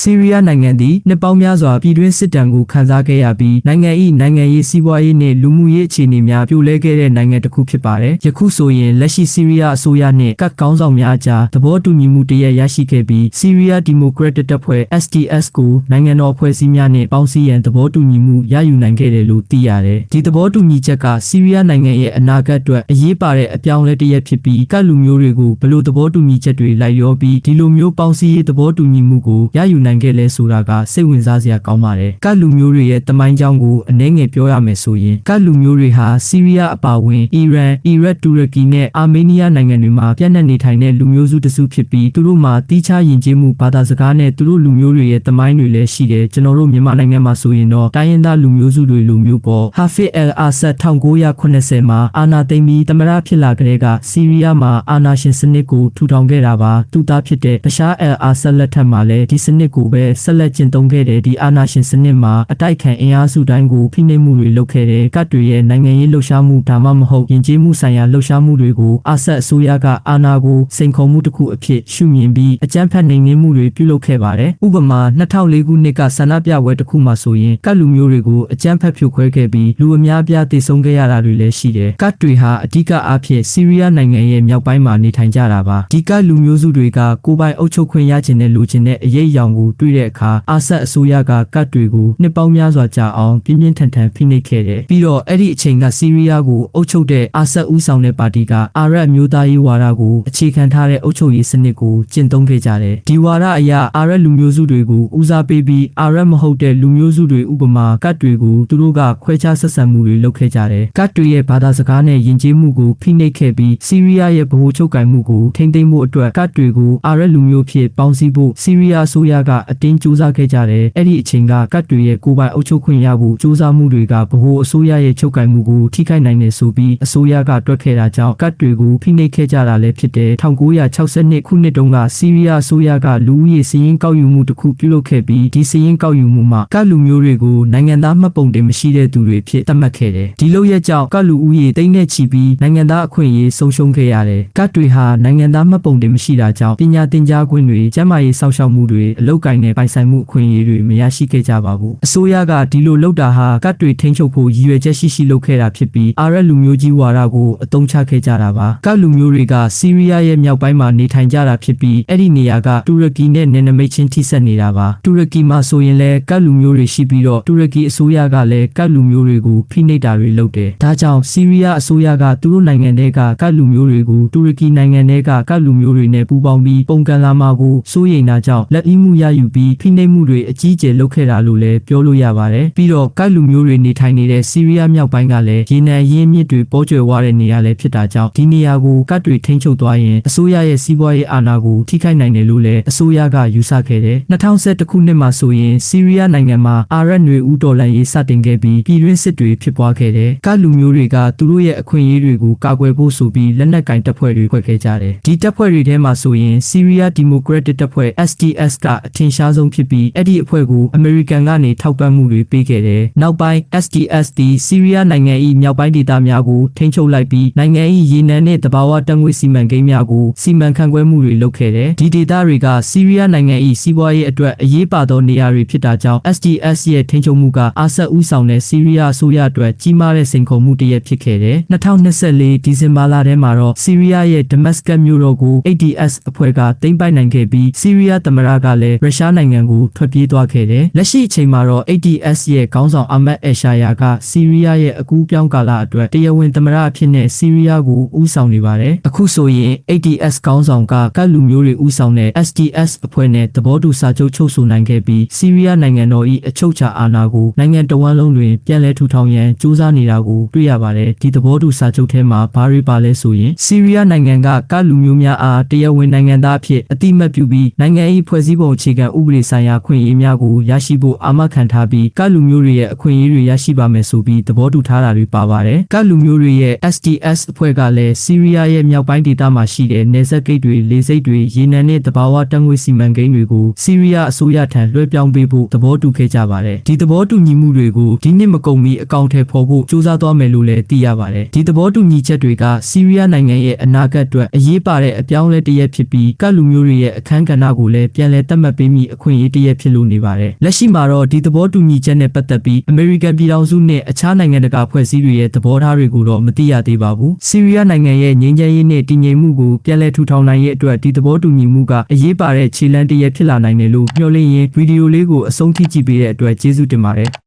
ဆီးရီးယားနိုင်ငံသည်နှစ်ပေါင်းများစွာပြည်တွင်းစစ်တမ်းကိုခံစားခဲ့ရပြီးနိုင်ငံ၏နိုင်ငံရေးစီးပွားရေးနှင့်လူမှုရေးအခြေအနေများပြိုလဲခဲ့တဲ့နိုင်ငံတစ်ခုဖြစ်ပါတယ်။ယခုဆိုရင်လက်ရှိဆီးရီးယားအစိုးရနှင့်ကတ်ကောင်းဆောင်များအကြားသဘောတူညီမှုတရက်ရရှိခဲ့ပြီးဆီးရီးယားဒီမိုကရက်တစ်တပ်ဖွဲ့ SDS ကိုနိုင်ငံတော်အဖွဲ့အစည်းများနှင့်ပေါင်းစည်းရန်သဘောတူညီမှုရယူနိုင်ခဲ့တယ်လို့သိရတယ်။ဒီသဘောတူညီချက်ကဆီးရီးယားနိုင်ငံရဲ့အနာဂတ်အတွက်အရေးပါတဲ့အပြောင်းအလဲတစ်ရက်ဖြစ်ပြီးကတ်လူမျိုးတွေကိုဘယ်လိုသဘောတူညီချက်တွေလိုက်ရောပြီးဒီလိုမျိုးပေါင်းစည်းရေးသဘောတူညီမှုကိုရယူနိုင်ခဲ့လဲဆိုတာကစိတ်ဝင်စားစရာကောင်းပါတယ်။ကတ်လူမျိုးတွေရဲ့တမိုင်းကြောင်းကိုအနည်းငယ်ပြောရမယ်ဆိုရင်ကတ်လူမျိုးတွေဟာဆီးရီးယားအပါအဝင်အီရန်၊အီရတ်၊တူရကီနဲ့အာမေးနီးယားနိုင်ငံတွေမှာပြန့်နှံ့နေထိုင်တဲ့လူမျိုးစုတစ်စုဖြစ်ပြီးသူတို့မှာတီးခြားယဉ်ကျေးမှုဘာသာစကားနဲ့သူတို့လူမျိုးတွေရဲ့တမိုင်းတွေလည်းရှိတယ်ကျွန်တော်တို့မြန်မာနိုင်ငံမှာဆိုရင်တော့တိုင်းရင်းသားလူမျိုးစုတွေလူမျိုးပေါ်ဟာဖစ်အယ်အာဆတ်1980မှာအာနာသိမ့်ပြီးတမရဖြစ်လာကြတဲ့ကဆီးရီးယားမှာအာနာရှင်စနစ်ကိုထူထောင်ခဲ့တာပါသူသားဖြစ်တဲ့ဘရှားအယ်အာဆတ်လက်ထက်မှာလည်းဒီစနစ်ကိုပဲဆက်လက်ကျင့်သုံးခဲ့တဲ့ဒီအာနာရှင်စနစ်မှာအတိုက်ခံအင်အားစုတိုင်းကိုဖိနှိပ်မှုတွေလုပ်ခဲ့တဲ့ကတ်တွေရဲ့နိုင်ငံရေးလှုပ်ရှားမှုဒါမှမဟုတ်ယဉ်ကျေးမှုဆိုင်ရာလှုပ်ရှားမှုတွေကိုအာဆတ်အစိုးရကအာဏာကိုစိန်ခေါ်မှုတစ်ခုအဖြစ်ရှုမြင်ပြီးအကြမ်းဖက်နှိမ်နင်းမှုတွေပြုလုပ်ခဲ့ပါတယ်ဥပမာ2004ခုနှစ်ကဆန္ဒပြပွဲတစ်ခုမှာဆိုရင်ကတ်လူမျိုးတွေကိုအကြမ်းဖက်ဖြိုခွဲခဲ့ပြီးလူအများအပြားသေဆုံးခဲ့ရတာတွေလည်းရှိတယ်ကတ်တွေဟာအဓိကအားဖြင့်ဆီးရီးယားနိုင်ငံရဲ့မြောက်ပိုင်းမှာနေထိုင်ကြတာပါဒီကတ်လူမျိုးစုတွေကကိုယ်ပိုင်အုပ်ချုပ်ခွင့်ရခြင်းနဲ့လူချင်းတဲ့အရေးအယောင်ကိုတွေ့တဲ့အခါအာဆတ်အစိုးရကကတ်တွေကိုနှစ်ပေါင်းများစွာကြာအောင်ပြင်းပြင်းထန်ထန်ဖိနှိပ်ခဲ့တယ်ပြီးတော့အဲ့ဒီအချိန်ကဆီးရီးယားကိုအုပ်ချုပ်တဲ့အာဆတ်ဦးဆောင်တဲ့ပါတီကအာရတ်မျိုးသားရေးဝါဒကိုအခြေခံထားတဲ့အုပ်ချုပ်ရေးစနစ်ကိုကျင့်သုံးခဲ့ကြတယ်ဒီဝါဒအရအာရတ်လူမျိုးစုတွေကိုဦးစားပေးပြီးအာရတ်မဟုတ်တဲ့လူမျိုးစုတွေဥပမာကတ်တွေကိုသူတို့ကခွဲခြားဆက်ဆံမှုတွေလုပ်ခဲ့ကြတယ်ကတ်တွေရဲ့ဘာသာစကားနဲ့ယဉ်ကျေးမှုကိုဖိနှိပ်ခဲ့ပြီးဆီးရီးယားရဲ့ဗဟိုချုပ်ကိုင်မှုကိုထိန်းသိမ်းမှုအတွက်ကတ်တွေကိုအာရတ်လူမျိုးဖြစ်ပေါင်းစည်းဖို့ဆီးရီးယားအစိုးရကအတင်းကြိုးစားခဲ့ကြတယ်အဲ့ဒီအချိန်ကကတ်တွေရဲ့ကိုယ်ပိုင်အုပ်ချုပ်ခွင့်ရဖို့ကြိုးစားမှုတွေကဗဟိုအစိုးရရဲ့ချုပ်ကိုင်မှုကိုထိခိုက်နိုင်တယ်ဆိုပြီးအစိုးရကတွက်ခဲ့တာကြောင့်ကတ်တွေကိုဖိနှိပ်ခဲ့ကြတာလည်းဖြစ်တယ်1962ခုနှစ်တုန်းကဆီးရီးယားအစိုးရကလူဦးရေစည်ရင်းကောက်ယူမှုတစ်ခုပြုလုပ်ခဲ့ပြီးဒီစည်ရင်းကောက်ယူမှုမှာကတ်လူမျိုးတွေကိုနိုင်ငံသားမှတ်ပုံတင်မရှိတဲ့သူတွေဖြစ်သတ်မှတ်ခဲ့တယ်ဒီလိုရဲ့ကြောင့်ကတ်လူဦးရေတိမ့်နဲ့ချီပြီးနိုင်ငံသားအခွင့်အရေးဆုံးရှုံးခဲ့ရတယ်ကတ်တွေဟာနိုင်ငံသားမှတ်ပုံတင်မရှိတာကြောင့်ပညာသင်ကြားခွင့်တွေကျန်းမာရေးစောင့်ရှောက်မှုတွေအလုပ်ကိုင်နဲ့ပိုင်ဆိုင်မှုအခွင့်အရေးတွေမရရှိခဲ့ကြပါဘူးအစိုးရကဒီလိုလုပ်တာဟာကတ်တွေထိန်းချုပ်ဖို့ရည်ရွယ်ချက်ရှိရှိလုပ်ခဲ့တာဖြစ်ပြီးအာရက်လူမျိုးကြီးဝါဒကိုအသုံးချခဲ့ကြတာပါကတ်လူမျိုးတွေကဆီးရီးယားရဲ့မြောက်ပိုင်းမှာနေထိုင်ကြတာဖြစ်ပြီးအဲ့ဒီနေရာကတူရကီနဲ့နယ်နိမိတ်ချင်းထိစပ်နေတာပါတူရကီမှာဆိုရင်လည်းကတ်လူမျိုးတွေရှိပြီးတော့တူရကီအစိုးရကလည်းကတ်လူမျိုးတွေကိုဖိနှိပ်တာတွေလုပ်တယ်ဒါကြောင့်ဆီးရီးယားအစိုးရကသူတို့နိုင်ငံထဲကကတ်လူမျိုးတွေကိုတူရကီနိုင်ငံထဲကကတ်လူမျိုးတွေနဲ့ပူးပေါင်းပြီးပုံကန်လာမှာကိုစိုးရိမ်တာကြောင့်လက်အီးမှုရယူပြီးဖိနှိပ်မှုတွေအကြီးအကျယ်လုပ်ခဲ့တာလို့လည်းပြောလို့ရပါတယ်ပြီးတော့ကတ်လူမျိုးတွေနေထိုင်နေတဲ့ဆီးရီးယားမြောက်ပိုင်းကလည်းရေနံရင်းမြစ်တွေပေါ်ကျွယ်ဝတဲ့နေရာလည်းဖြစ်တာကြောင့်ဒီနေရာကိုကတ်တွေထိန်းချုပ်သွားရင်အစိုးရရဲ့စီးပွားရေးအာဏာကိုထိခိုက်နိုင်တယ်လို့လည်းအစိုးရကယူဆခဲ့တယ်2011ခုနှစ်မှာဆိုရင်ဆီးရီးယားနိုင်ငံမှာအာရတ်နွေဦးတော်လှန်ရေးစတင်ခဲ့ပြီးပြည်တွင်းစစ်တွေဖြစ်ပွားခဲ့တယ်ကတ်လူမျိုးတွေကသူတို့ရဲ့အခွင့်အရေးတွေကိုကာကွယ်ဖို့ဆိုပြီးလက်နက်ကင်တပ်ဖွဲ့တွေဖွဲ့ခဲ့ကြတယ်ဒီတပ်ဖွဲ့တွေထဲမှာဆိုရင်ဆီးရီးယားဒီမိုကရက်တစ်တပ်ဖွဲ့ SDS ကအထင်ရှားဆုံးဖြစ်ပြီးအဲ့ဒီအဖွဲ့ကိုအမေရိကန်ကနေထောက်ပံ့မှုတွေပေးခဲ့တယ်နောက်ပိုင်း SDS ဒီဆီးရီးယားနိုင်ငံ၏မြောက်ပိုင်းဒေသများကိုထိန်းချုပ်လိုက်ပြီးနိုင်ငံ၏ရေနံနဲ့တဘာဝတပ်ငွေစီမံကိန်းများကိုစီမံခန့်ခွဲမှုတွေလုပ်ခဲ့တယ်ဒီဒေသတွေကဆီးရီးယားနိုင်ငံ၏စီးပွားရေးအတွက်အရေးပါသောနေရာတွေဖြစ်တာကြောင့် SDS ရဲ့ထိန်းချုပ်မှုကအာဆတ်ဦးဆောင်တဲ့ဆီးရီးယားအစိုးရအတွက်ကြီးမားတဲ့စိန်ခေါ်မှုတစ်ရပ်ဖြစ်ခဲ့တယ်2024ဒီဇင်ဘာလထဲမှာတော့ဆီးရီးယားရဲ့ Damascus မြို့တော်ကို ADS အဖွဲ့ကသိမ်းပိုက်နိုင်ခဲ့ပြီးဆီးရီးယားသမ္မတကလည်းရုရှားနိုင်ငံကိုထွက်ပြေးသွားခဲ့တယ်လက်ရှိအချိန်မှာတော့ ADS ရဲ့ခေါင်းဆောင်အာမတ်အယ်ရှာယာကဆီးရီးယားရဲ့အကူးပြောင်းကာလအတွက်တရားဝင်သမ္မတအဖြစ်နဲ့ဆီးရီးယားကိုဦးဆောင်နေပါတယ်အခုဆိုရင် ADS ခေါင်းဆောင်ကကတ်လူမျိုးတွေဦးဆောင်တဲ့ SDS အဖွဲ့နဲ့သဘောတူစာချုပ်ချုပ်ဆိုနိုင်ခဲ့ပြီးဆီးရီးယားနိုင်ငံတော်၏အချုပ်အခြာအာဏာကိုနိုင်ငံတော်ဝန်လုံးတွင်ပြန်လည်ထူထောင်ရန်ကြိုးစားနေတာကိုတွေ့ရပါတယ်ဒီသဘောတူစာချုပ်ထဲမှာဘာတွေပါလဲဆိုရင်ဆီးရီးယားနိုင်ငံကကတ်လူမျိုးများအားတရားဝင်နိုင်ငံသားအဖြစ်အတိမတ်ပြုပြီးနိုင်ငံ၏ဖွဲ့စည်းပုံအခြေခံဥပဒေဆိုင်ရာခွင့်အရေးများကိုရရှိဖို့အာမခံထားပြီးကတ်လူမျိုးတွေရဲ့အခွင့်အရေးတွေရရှိပါမယ်ဆိုပြီးသဘောတူထားတာတွေပါပါတယ်ကတ်လူမျိုးတွေရဲ့ SDS အဖွဲ့ကလည်းဆီးရီးယားရဲ့မြောက်ပိုင်းဒေသမှာရှိတဲ့နေဆက်ဂိတ်တွေလေဆိပ်တွေရေနံနဲ့တဘာဝတံငွေစီမံကိန်းတွေကိုဆီးရီးယားအစိုးရထံလွှဲပြောင်းပေးဖို့သဘောတူခဲ့ကြပါတယ်ဒီသဘောတူညီမှုတွေကိုဒီနှစ်မကုန်မီအကောင့်ထဲပေါ်ဖို့စူးစမ်းသွားမယ်လို့လည်းသိရပါတယ်ဒီသဘောတူညီချက်တွေကဆီးရီးယားနိုင်ငံရဲ့အနာဂတ်အတွက်အရေးပါတဲ့အပြောင်းအလဲတစ်ရပ်ဖြစ်ပြီးကတ်လူမျိုးတွေရဲ့အခန်းကဏ္ဍကိုလည်းပြန်လည်သတ်မှတ်ပေးပေးမိအခွင့်အရေးတစ်ရပ်ဖြစ်လို့နေပါတယ်။လက်ရှိမှာတော့ဒီသဘောတူညီချက်နဲ့ပတ်သက်ပြီး American ပြည်ထောင်စုနဲ့အခြားနိုင်ငံတကာဖွဲ့စည်းတွေရဲ့သဘောထားတွေကိုတော့မသိရသေးပါဘူး။ဆီးရီးယားနိုင်ငံရဲ့ငြိမ်းချမ်းရေးနဲ့တည်ငြိမ်မှုကိုပြန်လည်ထူထောင်နိုင်ရေးအတွက်ဒီသဘောတူညီမှုကအရေးပါတဲ့ခြေလှမ်းတစ်ရပ်ဖြစ်လာနိုင်တယ်လို့မျှော်လင့်ရင်းဗီဒီယိုလေးကိုအဆုံးထိကြည့်ပေးတဲ့အတွက်ကျေးဇူးတင်ပါတယ်။